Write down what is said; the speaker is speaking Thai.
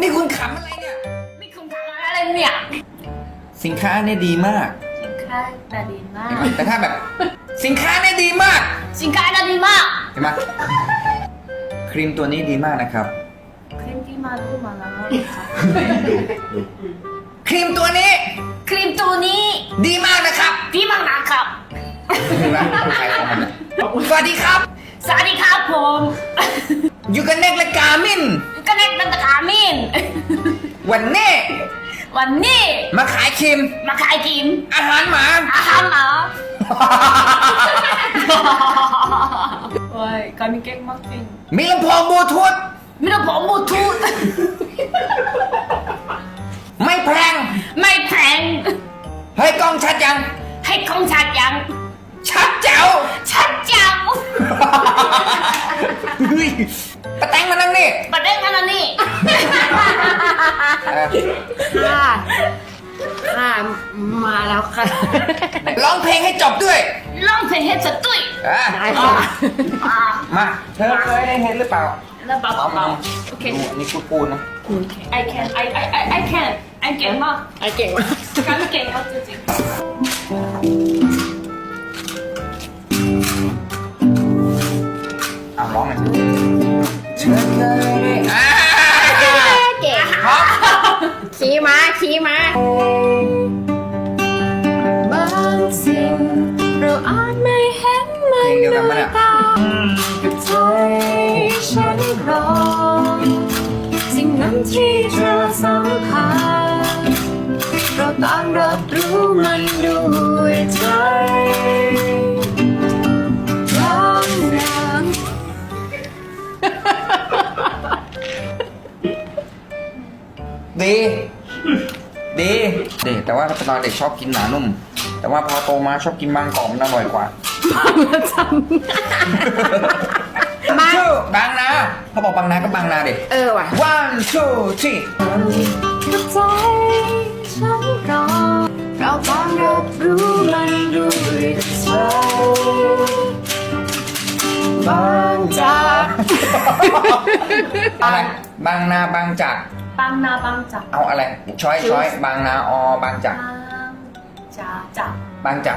นี่คุณขำอะไรเนี่ย นี่คุณทำอะไรเนี่ยสินค้าเนี่ยดีมาก สินค้าน่าดีมาเห็นกไหมแต่ถ้าแบบ สินค้าเนี่ยดีมาก สินค้าน่าดีมาก เห็นไหมครีมตัวนี้ดีมากนะครับ ครีมที่มาดูมาแล้วค่ะครีมตัวนี้ ครีมตัวนี้ ดีมากนะครับ ดีมากนะครับเห็นไหมคนไทยของมันน่ะสวัสดีครับ สวัสดีครับผม อยู่กันเน็กและกามิน วันนี้มาขายครีมมาขายกินอาหารหมา อาหารเหรอโอ้ยการมีเก่งมากจริงมีลำโพงบลูทูธมีแต่ผมบลูทูธไม่แพงไม่แพงเฮ้ยกล้องชัดยัง ให้คงชัดยัง ชัดแจ๋วชัดจัง เฮ้ย ค่ะค่ะมาแล้วค่ะร้องเพลงให้จบด้วยร้องเพลงให้สตุ้ยอะได้ค่ะอ่ามาเธอเคยได้เห็นหรือเปล่าแล้วเบาเอาๆมาโอเคดูอันนี้พูดปูนนะ I can I I I I can I เก่งมากไอเก่งมากการเก่งมากจริง ยวกันปะเนี่ยตาแต่ใจฉันรอสิ่งนั้นที่เธอสัมผัสเราต่างรับรู้มันด้วยใจร้องดังดี ดีดีแต่ว่าตอนเด็กชอบกินหนานุ่ม แต่ว่าพอโตมาชอบกินบางกรอบมันอร่อยกว่า มาชื่อบางนาเขาบอกบางนาก็บางนาเด็กเออว่ะ one two three กับใจฉันรอเราต้องรับรู้มันด้วยใจบางจากอะไรบางนาบางจากๆปังนาปังจับเอาอะไร ช้อยช้อยบางนาออบางจากปังจ้าจับบางจาก